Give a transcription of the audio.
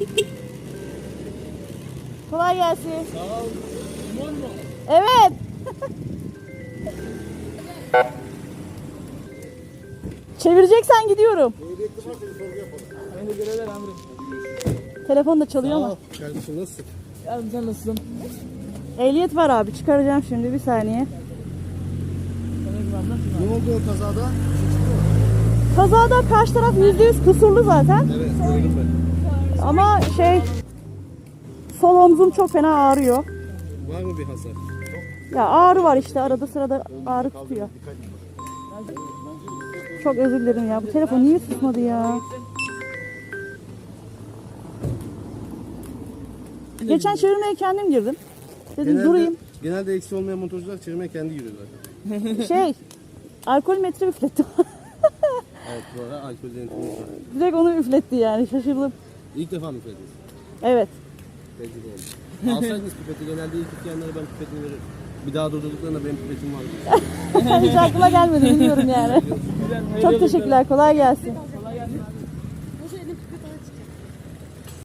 Kolay gelsin. Sağ ol. Limon mu? Evet. Çevireceksen gidiyorum. Ehliyetli varsa bir sorgu yapalım. Beni görevler amirim. Telefon da çalıyor ama. Kardeşim nasılsın? Yardım sen nasılsın? Ehliyet var abi. Çıkaracağım şimdi bir saniye. Ne oldu o kazada? Kazada karşı taraf %100 kusurlu zaten. Evet gördüm ben. Şey sol omzum çok fena ağrıyor. Var mı bir hasar? Ya ağrı var işte arada sırada ağrı tutuyor. Çok özür dilerim ya. Bu telefon niye susmadı ya? Geçen çevirmeye kendim girdim. Dedim durayım. genelde eksi olmayan motorcular çevirmeye kendi giriyor zaten. Şey, alkol metre üflettim. Evet bu ara alkol denetimimiz var. Direkt onu üfletti yani şaşırdım. İlk defa mı üflediniz? Evet. Tecrübe oldu. Alsaydınız pipeti genelde ilk üfleyenlere ben pipetini veririm. Bir daha durdurduklarında benim pipetim var. Hiç aklıma gelmedi bilmiyorum yani. Çok teşekkürler. Kolay gelsin. Kolay gelsin. Bu şeyin pipeti açacak.